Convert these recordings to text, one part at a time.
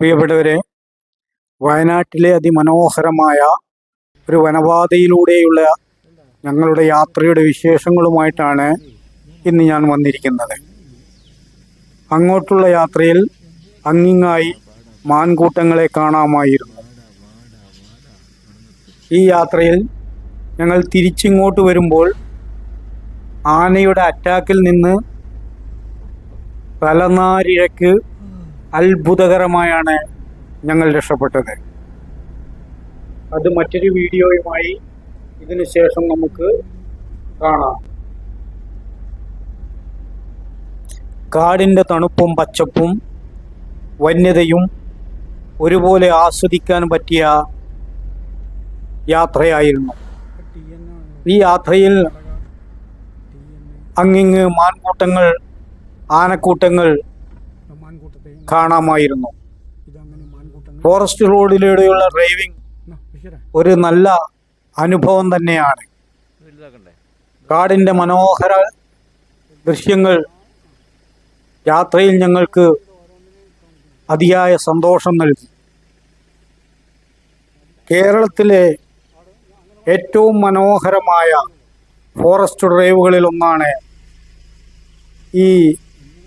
പ്രിയപ്പെട്ടവരെ വയനാട്ടിലെ അതിമനോഹരമായ ഒരു വനപാതയിലൂടെയുള്ള ഞങ്ങളുടെ യാത്രയുടെ വിശേഷങ്ങളുമായിട്ടാണ് ഇന്ന് ഞാൻ വന്നിരിക്കുന്നത്. അങ്ങോട്ടുള്ള യാത്രയിൽ അങ്ങിങ്ങായി മാൻകൂട്ടങ്ങളെ കാണാമായിരുന്നു. ഈ യാത്രയിൽ ഞങ്ങൾ തിരിച്ചിങ്ങോട്ട് വരുമ്പോൾ ആനയുടെ അറ്റാക്കിൽ നിന്ന് തലനാരിഴക്ക് അത്ഭുതകരമായാണ് ഞങ്ങൾ രക്ഷപ്പെട്ടത്. അത് മറ്റൊരു വീഡിയോയുമായി ഇതിനു ശേഷം നമുക്ക് കാണാം. കാടിന്റെ തണുപ്പും പച്ചപ്പും വന്യതയും ഒരുപോലെ ആസ്വദിക്കാൻ പറ്റിയ യാത്രയായിരുന്നു. ഈ യാത്രയിൽ അങ്ങിങ്ങ് മാൻകൂട്ടങ്ങൾ ആനക്കൂട്ടങ്ങൾ കാണാമായിരുന്നു. ഫോറസ്റ്റ് റോഡിലൂടെയുള്ള ഡ്രൈവിംഗ് ഒരു നല്ല അനുഭവം തന്നെയാണ്. കാടിന്റെ മനോഹര ദൃശ്യങ്ങൾ യാത്രയിൽ ഞങ്ങൾക്ക് അതിയായ സന്തോഷം നൽകി. കേരളത്തിലെ ഏറ്റവും മനോഹരമായ ഫോറസ്റ്റ് ഡ്രൈവുകളിൽ ഒന്നാണ് ഈ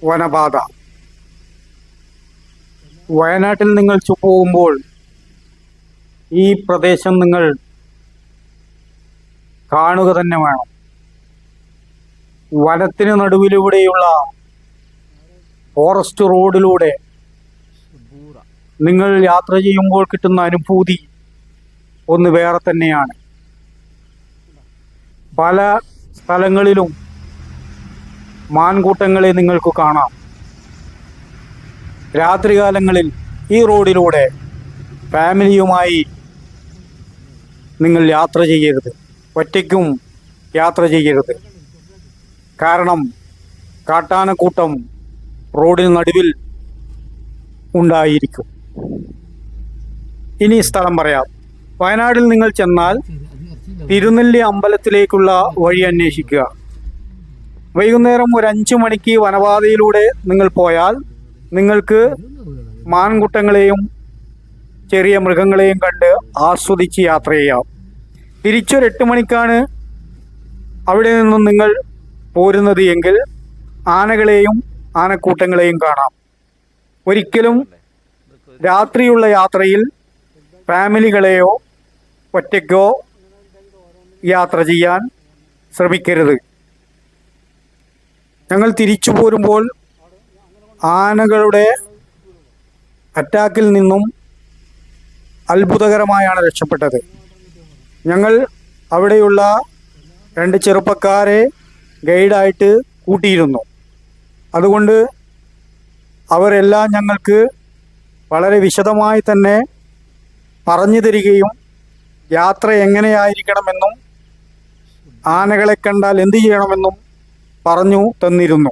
വനപാത. വയനാട്ടിൽ നിങ്ങൾ പോകുമ്പോൾ ഈ പ്രദേശം നിങ്ങൾ കാണുക തന്നെ വേണം. വനത്തിന് നടുവിലൂടെയുള്ള ഫോറസ്റ്റ് റോഡിലൂടെ നിങ്ങൾ യാത്ര ചെയ്യുമ്പോൾ കിട്ടുന്ന അനുഭൂതി ഒന്ന് വേറെ തന്നെയാണ്. പല സ്ഥലങ്ങളിലും മാൻകൂട്ടങ്ങളെ നിങ്ങൾക്ക് കാണാം. രാത്രികാലങ്ങളിൽ ഈ റോഡിലൂടെ ഫാമിലിയുമായി നിങ്ങൾ യാത്ര ചെയ്യരുത്. ഒറ്റയ്ക്കും യാത്ര ചെയ്യരുത്. കാരണം കാട്ടാനക്കൂട്ടം റോഡിന് നടുവിൽ ഉണ്ടായിരിക്കും. ഇനി സ്ഥലം പറയാം. വയനാടിൽ നിങ്ങൾ ചെന്നാൽ തിരുനെല്ലി അമ്പലത്തിലേക്കുള്ള വഴി അന്വേഷിക്കുക. വൈകുന്നേരം ഒരു അഞ്ചു മണിക്ക് വനപാതയിലൂടെ നിങ്ങൾ പോയാൽ നിങ്ങൾക്ക് മാൻകുട്ടങ്ങളെയും ചെറിയ മൃഗങ്ങളെയും കണ്ട് ആസ്വദിച്ച് യാത്ര ചെയ്യാം. തിരിച്ചൊരു എട്ട് മണിക്കാണ് അവിടെ നിന്നും നിങ്ങൾ പോരുന്നത് എങ്കിൽ ആനകളെയും ആനക്കൂട്ടങ്ങളെയും കാണാം. ഒരിക്കലും രാത്രിയുള്ള യാത്രയിൽ ഫാമിലികളെയോ ഒറ്റയ്ക്കോ യാത്ര ചെയ്യാൻ ശ്രമിക്കരുത്. ഞങ്ങൾ തിരിച്ചു പോരുമ്പോൾ ആനകളുടെ അറ്റാക്കിൽ നിന്നും അത്ഭുതകരമായാണ് രക്ഷപ്പെട്ടത്. ഞങ്ങൾ അവിടെയുള്ള രണ്ട് ചെറുപ്പക്കാരെ ഗൈഡായിട്ട് കൂട്ടിയിരുന്നു. അതുകൊണ്ട് അവരെല്ലാം ഞങ്ങൾക്ക് വളരെ വിശദമായി തന്നെ പറഞ്ഞു തരികയും യാത്ര എങ്ങനെയായിരിക്കണമെന്നും ആനകളെ കണ്ടാൽ എന്തു ചെയ്യണമെന്നും പറഞ്ഞു തന്നിരുന്നു.